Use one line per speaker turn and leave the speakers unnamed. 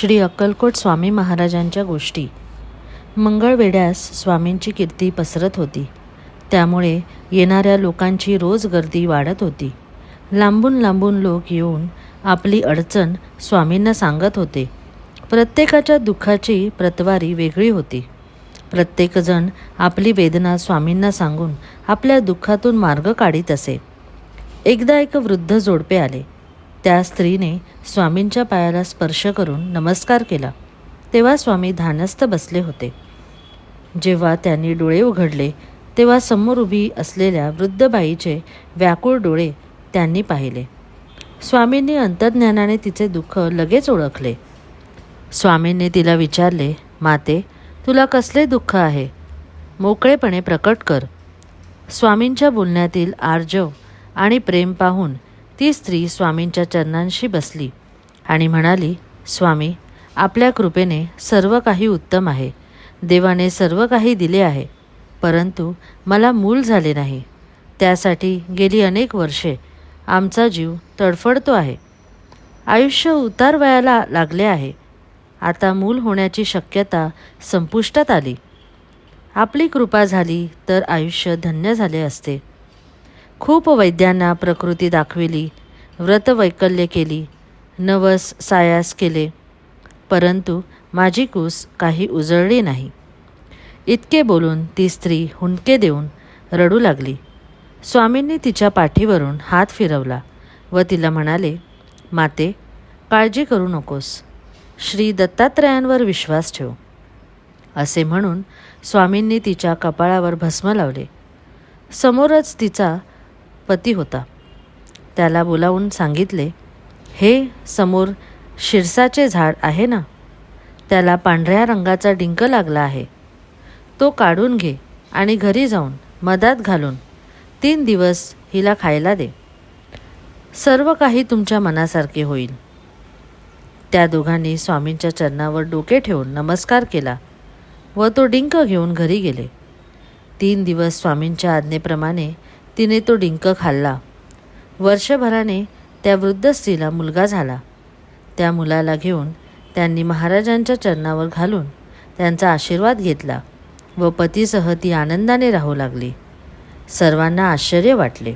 श्री अक्कलकोट स्वामी महाराजांच्या गोष्टी. मंगळवेढ्यास स्वामींची कीर्ती पसरत होती. त्यामुळे येणाऱ्या लोकांची रोज गर्दी वाढत होती. लांबून लांबून लोक येऊन आपली अडचण स्वामींना सांगत होते. प्रत्येकाच्या दुःखाची प्रतवारी वेगळी होती. प्रत्येकजण आपली वेदना स्वामींना सांगून आपल्या दुःखातून मार्ग काढीत असे. एकदा एक वृद्ध जोडपे आले. त्या स्त्रीने स्वामींच्या पायाला स्पर्श करून नमस्कार केला. तेव्हा स्वामी ध्यानस्थ बसले होते. जेव्हा त्यांनी डोळे उघडले तेव्हा समोर उभी असलेल्या वृद्ध बाईचे व्याकुळ डोळे त्यांनी पाहिले. स्वामींनी अंतर्ज्ञानाने तिचे दुःख लगेच ओळखले. स्वामींनी तिला विचारले माते तुला कसले दुःख आहे? मोकळेपणे प्रकट कर. स्वामींच्या बोलण्यातील आर्जव आणि प्रेम पाहून ती स्त्री स्वामींच्या चरणांशी बसली आणि म्हणाली स्वामी आपल्या कृपेने सर्व काही उत्तम आहे. देवाने सर्व काही दिले आहे. परंतु मला मूल झाले नाही. त्यासाठी गेली अनेक वर्षे आमचा जीव तडफडतो आहे. आयुष्य उतार वयाला लागले आहे. आता मूल होण्याची शक्यता संपुष्टात आली. आपली कृपा झाली तर आयुष्य धन्य झाले असते. खूप वैद्यांना प्रकृती दाखविली व्रतवैकल्य केली नवस सायास केले. परंतु माझी कूस काही उजळली नाही. इतके बोलून ती स्त्री हुंडके देऊन रडू लागली. स्वामींनी तिच्या पाठीवरून हात फिरवला व तिला म्हणाले माते काळजी करू नकोस. श्री दत्तात्रयांवर विश्वास ठेव. असे म्हणून स्वामींनी तिच्या कपाळावर भस्म लावले. समोरच तिचा पती होता. त्याला बोलावून सांगितले हे समोर शिरसाचे झाड आहे ना? त्याला पांढऱ्या रंगाचा डिंक लागला आहे. तो काढून घे आणि घरी जाऊन मधात घालून तीन दिवस हिला खायला दे. सर्व काही तुमच्या मनासारखे होईल. त्या दोघांनी स्वामींच्या चरणावर डोके ठेवून नमस्कार केला व तो डिंक घेऊन घरी गेले. तीन दिवस स्वामींच्या आज्ञेप्रमाणे तिने तो डिंक खाल्ला. वर्षभराने त्या वृद्ध स्त्रीला मुलगा झाला. त्या मुलाला घेऊन त्यांनी महाराजांच्या चरणावर घालून त्यांचा आशीर्वाद घेतला व पतीसह ती आनंदाने राहू लागली. सर्वांना आश्चर्य वाटले.